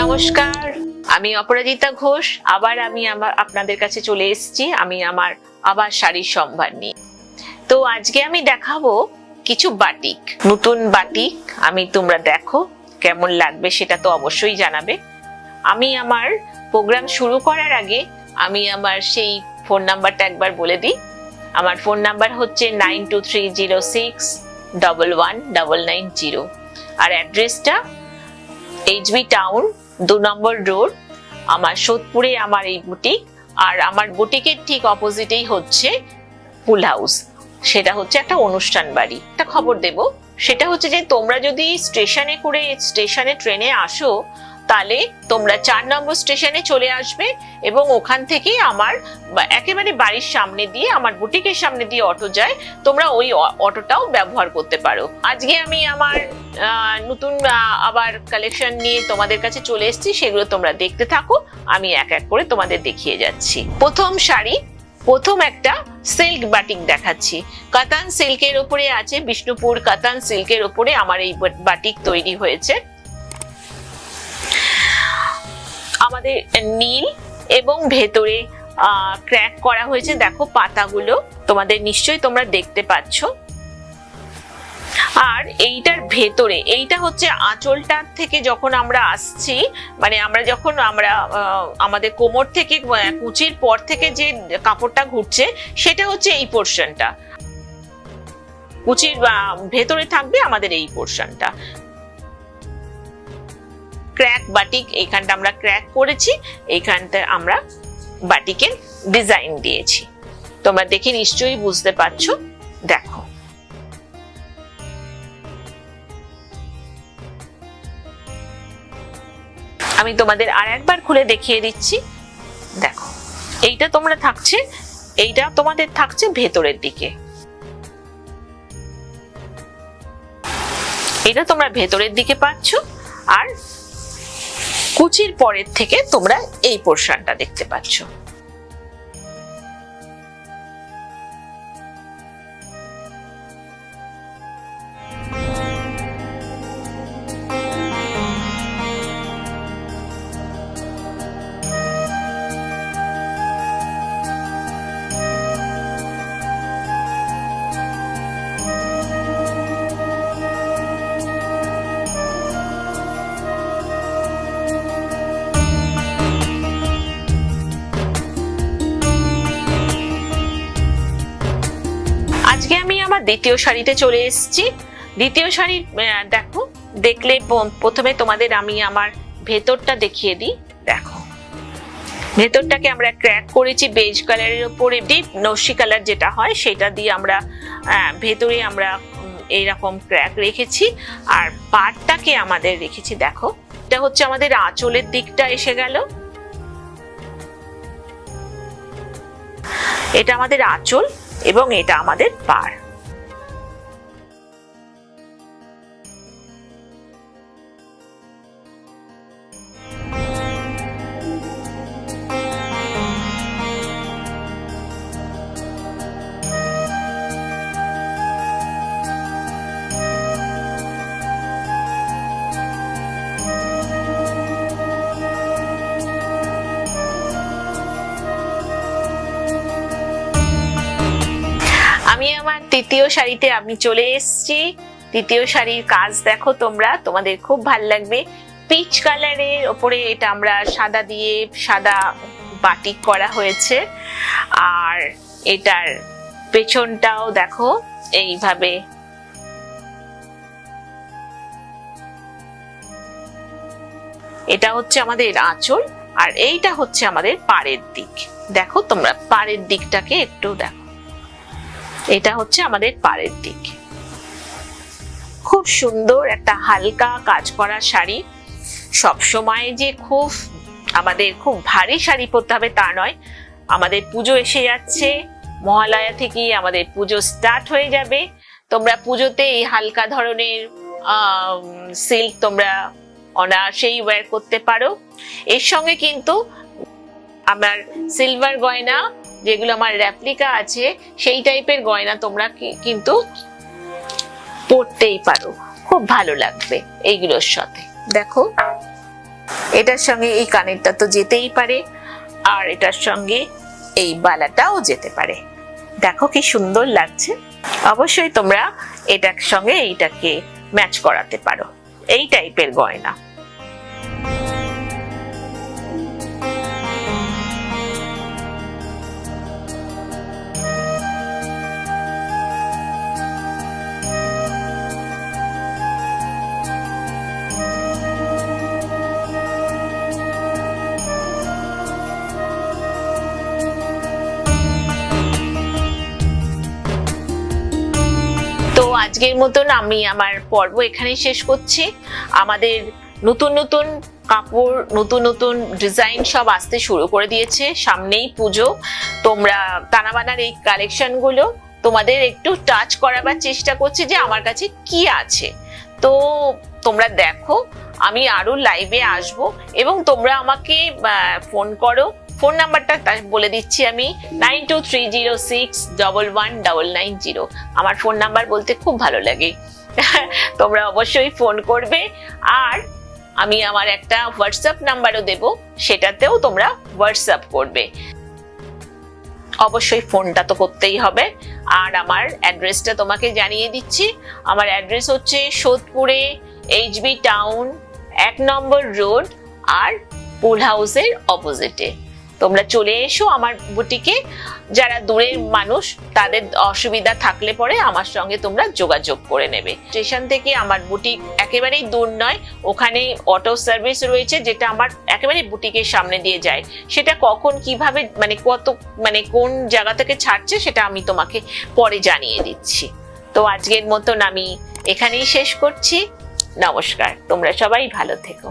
নমস্কার, আমি অপরাজিতা ঘোষ, আবার আমি আমার আপনাদের কাছে চলে এসেছি, আমি আমার আবার শাড়ির সম্ভার নিয়ে। তো আজকে আমি দেখাবো কিছু বাটিক, নতুন বাটিক, আমি তোমরা দেখো, কেমন লাগবে সেটা তো অবশ্যই জানাবে। আমি আমার প্রোগ্রাম শুরু করার আগে আমি আমার সেই ফোন নাম্বারটা একবার বলে দিই। আমার ফোন নাম্বার হচ্ছে nine two three zero six double one double nine zero আর অ্যাড্রেসটা এইচবি টাউন দু নম্বর রোড আমার সোদপুরে আমার এই বুটিক আর আমার বুটিকের ঠিক অপোজিটেই হচ্ছে পুল হাউস সেটা হচ্ছে একটা অনুষ্ঠান বাড়ি। একটা খবর দেব। সেটা হচ্ছে যে তোমরা যদি স্টেশনে করে স্টেশনে ট্রেনে আসো তাহলে তোমরা চার নম্বর স্টেশনে চলে আসবে এবং ওখান থেকেই আমার একেবারে বাড়ির সামনে দিয়ে, আমার বুটিকের সামনে দিয়ে অটো যায়। তোমরা ওই অটোটাও ব্যবহার করতে পারো। আজকে আমি আমার নতুন আবার কালেকশন নিয়ে তোমাদের কাছে চলে এসেছি। সেগুলো তোমরা দেখতে থাকো। আমি এক এক করে তোমাদের দেখিয়ে যাচ্ছি। প্রথম শাড়ি, প্রথম একটা সিল্ক বাটিক দেখাচ্ছি। কাতান সিল্কের ওপরে আছে, বিষ্ণুপুর কাতান সিল্কের ওপরে আমার এই বাট- বাটিক তৈরি হয়েছে। আমাদের নীল এবং ভেতরে ক্র্যাক করা হয়েছে। দেখো পাতাগুলো, তোমাদের নিশ্চয়ই তোমরা দেখতে পাচ্ছ। আর এইটার ভেতরে, এইটা হচ্ছে আঁচলটার থেকে যখন আমরা আসছি মানে আমরা যখন আমরা আমাদের কোমর থেকে কুচির পর থেকে যে কাপড়টা ঘুরছে, সেটা হচ্ছে এই পোর্শনটা কুচির ভেতরে থাকবে আমাদের এই পোর্শনটা বাটিক, এইখানটা আমরা ক্র্যাক করেছি এইখানটা আমরা বাটিকের ডিজাইন দিয়েছি। তোমরা দেখে নিশ্চয়ই বুঝতে পারছ, দেখো। আমি তোমাদের আর একবার খুলে দেখিয়ে দিচ্ছি, দেখো। এইটা তোমরা থাকছে, এইটা তোমাদের থাকছে ভেতরের দিকে। এটা তোমরা ভেতরের দিকে পাচ্ছ, আর কুচির পরের থেকে তোমরা এই পোর্শনটা দেখতে পাচ্ছ। আমার দ্বিতীয় শাড়িতে চলে এসেছি। দ্বিতীয় শাড়ি দেখো, দেখলে প্রথমে তোমাদের আমি আমার ভেতরটা দেখিয়ে দিই। দেখো, ভেতরটাকে আমরা ক্র্যাক করেছি বেজ কালারের উপরে। ডিপ নস্যি কালার যেটা হয়, সেটা দিয়ে আমরা ভেতরে আমরা এইরকম ক্র্যাক রেখেছি। আর পাটটাকে আমাদের রেখেছি, দেখো। এটা হচ্ছে আমাদের আঁচলের দিকটা এসে গেল। এটা আমাদের আঁচল এবং এটা আমাদের পাড়। আমি আমার তৃতীয় শাড়িতে আমি চলে এসেছি। তৃতীয় শাড়ির কাজ দেখো তোমরা, তোমাদের খুব ভালো লাগবে। পিচ কালারের ওপরে এটা আমরা সাদা দিয়ে, সাদা বাটিক করা হয়েছে। আর এটার পেছনটাও দেখো, এইভাবে। এটা হচ্ছে আমাদের আঁচল, আর এইটা হচ্ছে আমাদের পাড়ের দিক। দেখো তোমরা, পাড়ের দিকটাকে একটু দেখো। এটা হচ্ছে আমাদের পাড়ের দিক। খুব সুন্দর একটা হালকা কাজ করা শাড়ি। সব সময় যে খুব আমাদের খুব ভারী শাড়ি পরতে হবে তা নয়। আমাদের পুজো এসে যাচ্ছে, মহালয়া থেকেই আমাদের পুজো স্টার্ট হয়ে যাবে। তোমরা পুজোতে এই হালকা ধরনের সিল্ক তোমরা অনায়াসেই ওয়্যার করতে পারো। এর সঙ্গে কিন্তু আমার সিলভার গয়না যেগুলো আমার রেপ্লিকা আছে, সেই টাইপের গয়না তোমরা কিন্তু পরতেই পারো। খুব ভালো লাগবে এইগুলোর সাথে। দেখো, এটার সঙ্গে এই কানেরটা তো যেতেই পারে, আর এটার সঙ্গে এই বালাটাও যেতে পারে। দেখো কি সুন্দর লাগছে। অবশ্যই তোমরা এটার সঙ্গে এইটাকে ম্যাচ করাতে পারো। এই টাইপের গয়না। আজকের মতন আমি আমার পর্ব এখানেই শেষ করছি। আমাদের নতুন নতুন কাপড়, নতুন নতুন ডিজাইন সব আসতে শুরু করে দিয়েছে। সামনেই পুজো। তোমরা তানাবানার এই কালেকশনগুলো তোমাদের একটু টাচ করাবার চেষ্টা করছি যে আমার কাছে কি আছে। তো তোমরা দেখো, আমি আরও লাইভে আসব এবং তোমরা আমাকে ফোন করো। ফোন নাম্বারটা বলে দিচ্ছি আমি nine two three zero six double one double nine zero আমার ফোন নাম্বার বলতে খুব ভালো লাগে। তোমরা অবশ্যই ফোন করবে। আর আমি আমার একটা হোয়াটসঅ্যাপ নাম্বারও দেব, সেটাতেও তোমরা হোয়াটসঅ্যাপ করবে। অবশ্যই ফোনটা তো করতেই হবে। আর আমার অ্যাড্রেসটা তোমাকে জানিয়ে দিচ্ছি। আমার অ্যাড্রেস হচ্ছে সোদপুরে এইচবি টাউন, এক নম্বর রোড, আর পুল হাউসের অপোজিটে তোমরা চলে এসো আমার বুটিকে। যারা দূরের মানুষ, তাদের অসুবিধা থাকলে পরে আমার সঙ্গে তোমরা যোগাযোগ করে নেবে। স্টেশন থেকে আমার বুটিক একেবারেই দূর নয়, ওখানে অটো সার্ভিস রয়েছে, যেটা আমার একেবারেই বুটিকের সামনে দিয়ে যায়। সেটা কখন কীভাবে মানে কত মানে কোন জায়গা থেকে ছাড়ছে, সেটা আমি তোমাকে পরে জানিয়ে দিচ্ছি। তো আজকের মতন আমি এখানেই শেষ করছি। নমস্কার, তোমরা সবাই ভালো থেকো।